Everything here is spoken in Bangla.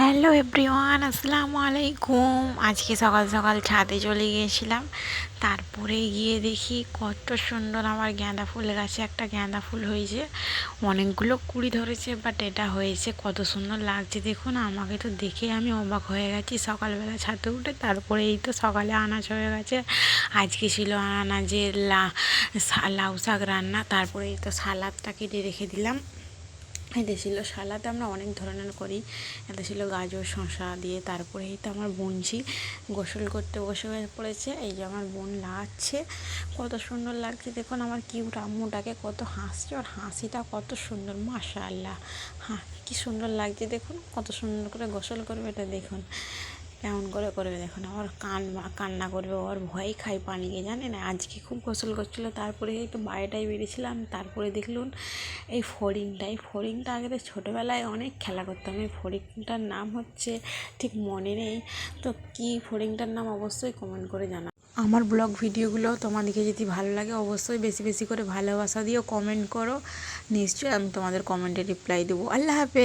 হ্যালো এভরিওয়ান, আসসালামু আলাইকুম। আজকে সকাল সকাল ছাদে চলে গিয়েছিলাম। তারপরে গিয়ে দেখি কত সুন্দর আমার গাঁদা ফুল গাছে একটা গাঁদা ফুল হয়েছে। অনেকগুলো কুড়ি ধরেছে বাট এটা হয়েছে কত সুন্দর লাগছে। দেখুন, আমাকে তো দেখে আমি অবাক হয়ে গেছি। সকালবেলা ছাদে উঠে তারপরে এই তো সকালে আনাজ হয়ে গেছে। আজকে ছিল আনাজের লা লাউ শাক রান্না। তারপরে এই তো সালাদটা কেটে রেখে দিলাম। এতে ছিল সালাতে আমরা অনেক ধরনের করি। এতে ছিল গাজর শশা দিয়ে তারপরে এই তো আমার বোনঝি গোসল করতে বসে হয়ে পড়েছে। এই যে আমার বোন লাগছে, কত সুন্দর লাগছে। দেখুন আমার কিউট আম্মুটাকে কত হাসছে, ওর হাসিটা কত সুন্দর, মাশাআল্লাহ। হ্যাঁ কী সুন্দর লাগছে। দেখুন কত সুন্দর করে গোসল করবে এটা দেখুন। কেমন করে করবে দেখুন আমার কান কান্না করবে, ওর ভয় খাই পানিকে জানেন আজকে খুব গোসল করছিল, তারপরে এই তো বাইরেটাই বেরিয়েছিলাম, তারপরে দেখলুন এই ফড়িংটা এই ফড়িংটা আগে তো ছোটোবেলায় অনেক খেলা করতাম, এই ফড়িংটার নাম হচ্ছে ঠিক মনে নেই, তো কী ফড়িংটার নাম অবশ্যই কমেন্ট করে জানা। আমার ব্লগ ভিডিওগুলো তোমাদেরকে যদি ভালো লাগে অবশ্যই বেশি বেশি করে ভালোবাসা দিও কমেন্ট করো, নিশ্চয়ই আমি তোমাদের কমেন্টে রিপ্লাই দেবো। আল্লাহ হাফেজ!